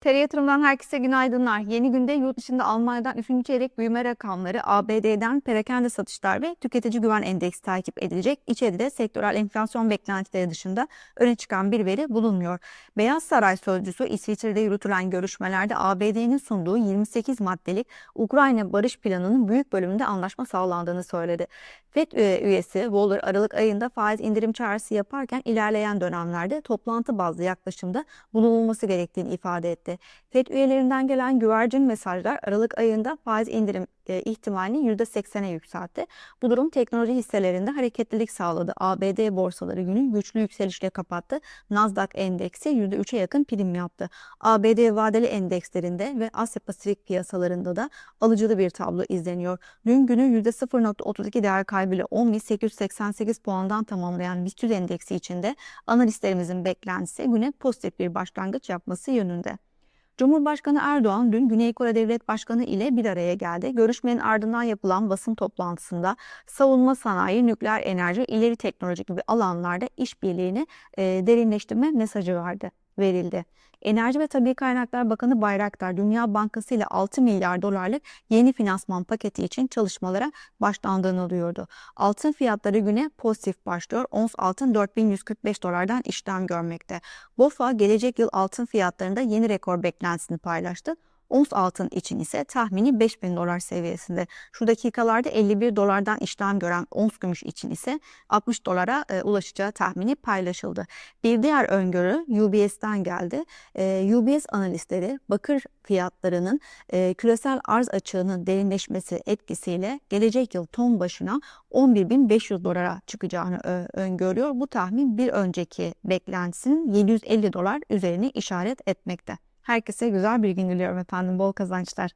TR Yatırım'dan herkese günaydınlar. Yeni günde yurt dışında Almanya'dan 3. çeyrek büyüme rakamları, ABD'den perakende satışlar ve tüketici güven endeksi takip edilecek. İçeride de sektörel enflasyon beklentileri dışında öne çıkan bir veri bulunmuyor. Beyaz Saray Sözcüsü İsviçre'de yürütülen görüşmelerde ABD'nin sunduğu 28 maddelik Ukrayna barış planının büyük bölümünde anlaşma sağlandığını söyledi. FED üye- üyesi Waller Aralık ayında faiz indirim çağrısı yaparken ilerleyen dönemlerde toplantı bazlı yaklaşımda bulunulması gerektiğini ifade etti. FED üyelerinden gelen güvercin mesajlar Aralık ayında faiz indirim e, ihtimalini %80'e yükseltti. Bu durum teknoloji hisselerinde hareketlilik sağladı. ABD borsaları günü güçlü yükselişle kapattı. Nasdaq endeksi %3'e yakın prim yaptı. ABD vadeli endekslerinde ve Asya Pasifik piyasalarında da alıcılı bir tablo izleniyor. Dün günü %0.32 değer kaybıyla 10.888 puandan tamamlayan BIST endeksi içinde analistlerimizin beklentisi güne pozitif bir başlangıç yapması yönünde. Cumhurbaşkanı Erdoğan dün Güney Kore Devlet Başkanı ile bir araya geldi. Görüşmenin ardından yapılan basın toplantısında savunma sanayi, nükleer enerji, ileri teknoloji gibi alanlarda işbirliğini e, derinleştirme mesajı verdi, verildi. Enerji ve Tabii Kaynaklar Bakanı Bayraktar, Dünya Bankası ile 6 milyar dolarlık yeni finansman paketi için çalışmalara başlandığını duyurdu. Altın fiyatları güne pozitif başlıyor. Ons altın 4145 dolardan işlem görmekte. BOFA gelecek yıl altın fiyatlarında yeni rekor beklentisini paylaştı. Ons altın için ise tahmini 5000 dolar seviyesinde. Şu dakikalarda 51 dolardan işlem gören ons gümüş için ise 60 dolara e, ulaşacağı tahmini paylaşıldı. Bir diğer öngörü UBS'ten geldi. E, UBS analistleri bakır fiyatlarının e, küresel arz açığının derinleşmesi etkisiyle gelecek yıl ton başına 11.500 dolara çıkacağını ö- öngörüyor. Bu tahmin bir önceki beklentisinin 750 dolar üzerine işaret etmekte. Herkese güzel bir gün diliyorum efendim. Bol kazançlar.